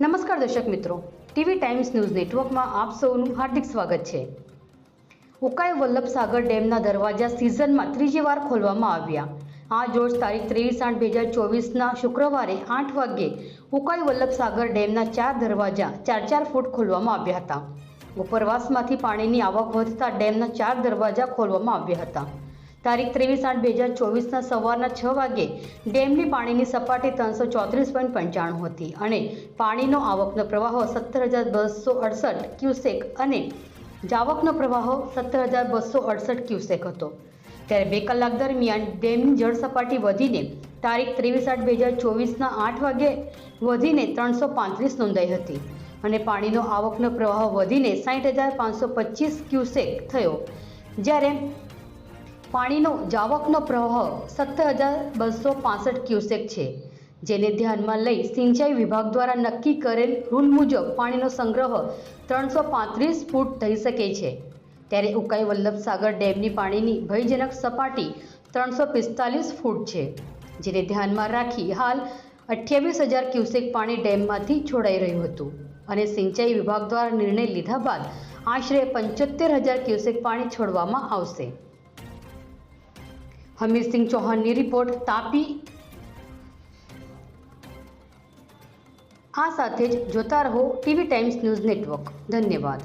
નમસ્કાર દર્શક મિત્રો. ટીવી ટાઈમ્સ ન્યૂઝ નેટવર્કમાં આપ સૌનું હાર્દિક સ્વાગત છે. ઉકાઈ વલ્લભ સાગર ડેમના દરવાજા સિઝનમાં ત્રીજી વાર ખોલવામાં આવ્યા. આ જોશ તારીખ ત્રેવીસ આઠ બે હજાર ચોવીસના શુક્રવારે આઠ વાગ્યે ઉકાઈ વલ્લભ સાગર ડેમના ચાર દરવાજા ચાર ચાર ફૂટ ખોલવામાં આવ્યા હતા. ઉપરવાસમાંથી પાણીની આવક વધતા ડેમના ચાર દરવાજા ખોલવામાં આવ્યા હતા. તારીખ ત્રેવીસ આઠ બે હજાર ચોવીસના સવારના છ વાગે ડેમની પાણીની સપાટી ત્રણસો ચોત્રીસ પોઈન્ટ પંચાણું હતી અને પાણીનો આવકનો પ્રવાહ સત્તર હજાર બસો અડસઠ ક્યુસેક અને જાવકનો પ્રવાહ સત્તર હજાર બસો અડસઠ ક્યુસેક હતો. ત્યારે બે કલાક દરમિયાન ડેમની જળ સપાટી વધીને તારીખ ત્રેવીસ આઠ બે હજાર ચોવીસના આઠ વાગે વધીને ત્રણસો પાંત્રીસ નોંધાઈ હતી અને પાણીનો આવકનો પ્રવાહ વધીને સાઠ હજાર પાંચસો પચીસ ક્યુસેક થયો. જ્યારે પાણીનો જાવકનો પ્રવાહ સત્તર હજાર બસો પાસઠ ક્યુસેક છે, જેને ધ્યાનમાં લઈ સિંચાઈ વિભાગ દ્વારા નક્કી કરેલ રૂલ મુજબ પાણીનો સંગ્રહ ત્રણસો પાંત્રીસ ફૂટ થઈ શકે છે. ત્યારે ઉકાઈ વલ્લભ સાગર ડેમની પાણીની ભયજનક સપાટી ત્રણસો પિસ્તાલીસ ફૂટ છે, જેને ધ્યાનમાં રાખી હાલ અઠ્યાવીસ હજાર ક્યુસેક પાણી ડેમમાંથી છોડાઈ રહ્યું હતું અને સિંચાઈ વિભાગ દ્વારા નિર્ણય લીધા બાદ આશરે પંચોતેર હજાર ક્યુસેક પાણી છોડવામાં આવશે. હમીરસિંહ ચૌહાણની રિપોર્ટ તાપી. આ સાથે જ જોતા રહો ટીવી ટાઈમ્સ ન્યૂઝ નેટવર્ક. ધન્યવાદ.